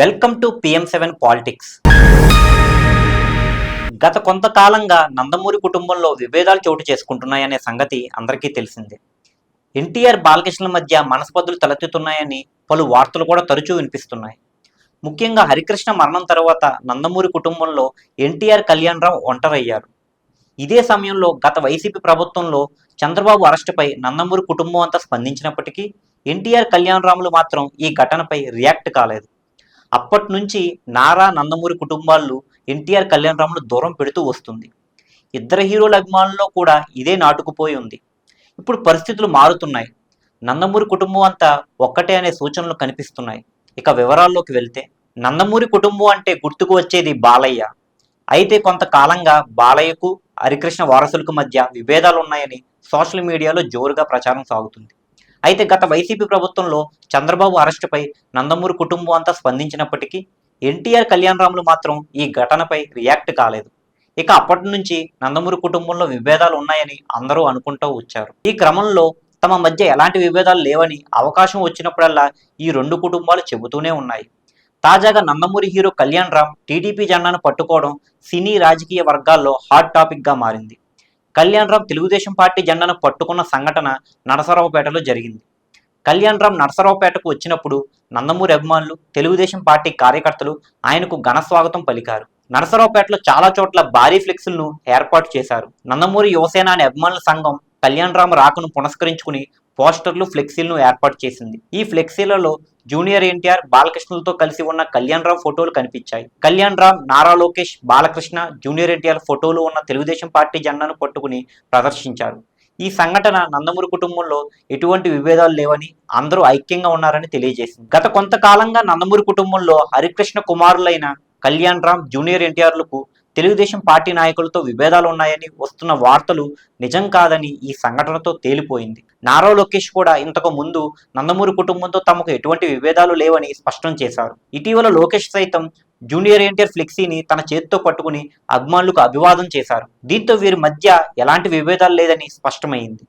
Welcome to PM seven politics. గత కొంతకాలంగా నందమూరి కుటుంబంలో విభేదాలు చోటు చేసుకుంటున్నాయనే సంగతి అందరికీ తెలిసిందే. ఎన్టీఆర్ బాలకృష్ణల మధ్య మనస్పర్ధలు తలెత్తుతున్నాయని పలు వార్తలు కూడా తరచూ వినిపిస్తున్నాయి. ముఖ్యంగా హరికృష్ణ మరణం తర్వాత నందమూరి కుటుంబంలో ఎన్టీఆర్ కళ్యాణరావు ఒంటరయ్యారు. ఇదే సమయంలో గత వైసీపీ ప్రభుత్వంలో చంద్రబాబు అరెస్టుపై నందమూరి కుటుంబం అంతా స్పందించినప్పటికీ ఎన్టీఆర్ కళ్యాణరాములు మాత్రం ఈ ఘటనపై రియాక్ట్ కాలేదు. అప్పటి నుంచి నారా నందమూరి కుటుంబాలు ఎన్టీఆర్ కళ్యాణరాములు దూరం పెడుతూ వస్తుంది. ఇద్దరు హీరోల అభిమానుల్లో కూడా ఇదే నాటుకుపోయి ఉంది. ఇప్పుడు పరిస్థితులు మారుతున్నాయి. నందమూరి కుటుంబం అంతా ఒక్కటే అనే సూచనలు కనిపిస్తున్నాయి. ఇక వివరాల్లోకి వెళ్తే నందమూరి కుటుంబం అంటే గుర్తుకు వచ్చేది బాలయ్య. అయితే కొంతకాలంగా బాలయ్యకు హరికృష్ణ వారసులకు మధ్య విభేదాలు ఉన్నాయని సోషల్ మీడియాలో జోరుగా ప్రచారం సాగుతుంది. అయితే గత వైసీపీ ప్రభుత్వంలో చంద్రబాబు అరెస్టుపై నందమూరి కుటుంబం అంతా స్పందించినప్పటికీ ఎన్టీఆర్ కళ్యాణరాములు మాత్రం ఈ ఘటనపై రియాక్ట్ కాలేదు. ఇక అప్పటి నుంచి నందమూరి కుటుంబంలో విభేదాలు ఉన్నాయని అందరూ అనుకుంటూ వచ్చారు. ఈ క్రమంలో తమ మధ్య ఎలాంటి విభేదాలు లేవని అవకాశం వచ్చినప్పుడల్లా ఈ రెండు కుటుంబాలు చెబుతూనే ఉన్నాయి. తాజాగా నందమూరి హీరో కళ్యాణ్ రామ్ టీడీపీ జెండాను పట్టుకోవడం సినీ రాజకీయ వర్గాల్లో హాట్ టాపిక్గా మారింది. కళ్యాణ్ తెలుగుదేశం పార్టీ జెండాను పట్టుకున్న సంఘటన నరసరావుపేటలో జరిగింది. కళ్యాణరామ్ నరసరావుపేటకు వచ్చినప్పుడు నందమూరి అభిమానులు తెలుగుదేశం పార్టీ కార్యకర్తలు ఆయనకు ఘన స్వాగతం పలికారు. నరసరావుపేటలో చాలా చోట్ల భారీ ఫ్లెక్సులను ఏర్పాటు చేశారు. నందమూరి యువసేన అనే అభిమానుల సంఘం కళ్యాణ్ రామ్ రాకను పునస్కరించుకుని పోస్టర్లు ఫ్లెక్సీలను ఏర్పాటు చేసింది. ఈ ఫ్లెక్సీలలో జూనియర్ ఎన్టీఆర్ బాలకృష్ణులతో కలిసి ఉన్న కళ్యాణ్ రామ్ ఫోటోలు కనిపించాయి. కళ్యాణ్ రామ్ నారా లోకేష్ బాలకృష్ణ జూనియర్ ఎన్టీఆర్ ఫోటోలు ఉన్న తెలుగుదేశం పార్టీ జెండాను పట్టుకుని ప్రదర్శించారు. ఈ సంఘటన నందమూరి కుటుంబంలో ఎటువంటి విభేదాలు లేవని అందరూ ఐక్యంగా ఉన్నారని తెలియజేసింది. గత కొంతకాలంగా నందమూరి కుటుంబంలో హరికృష్ణ కుమారులైన కళ్యాణ్ రామ్ జూనియర్ ఎన్టీఆర్లకు తెలుగుదేశం పార్టీ నాయకులతో విభేదాలు ఉన్నాయని వస్తున్న వార్తలు నిజం కాదని ఈ సంఘటనతో తేలిపోయింది. నారా లోకేష్ కూడా ఇంతకు ముందు నందమూరి కుటుంబంతో తమకు ఎటువంటి విభేదాలు లేవని స్పష్టం చేశారు. ఇటీవల లోకేష్ సైతం జూనియర్ ఎన్టీఆర్ ఫ్లెక్సీని తన చేతితో పట్టుకుని అభిమానులకు అభివాదం చేశారు. దీంతో వీరి మధ్య ఎలాంటి విభేదాలు లేదని స్పష్టమైంది.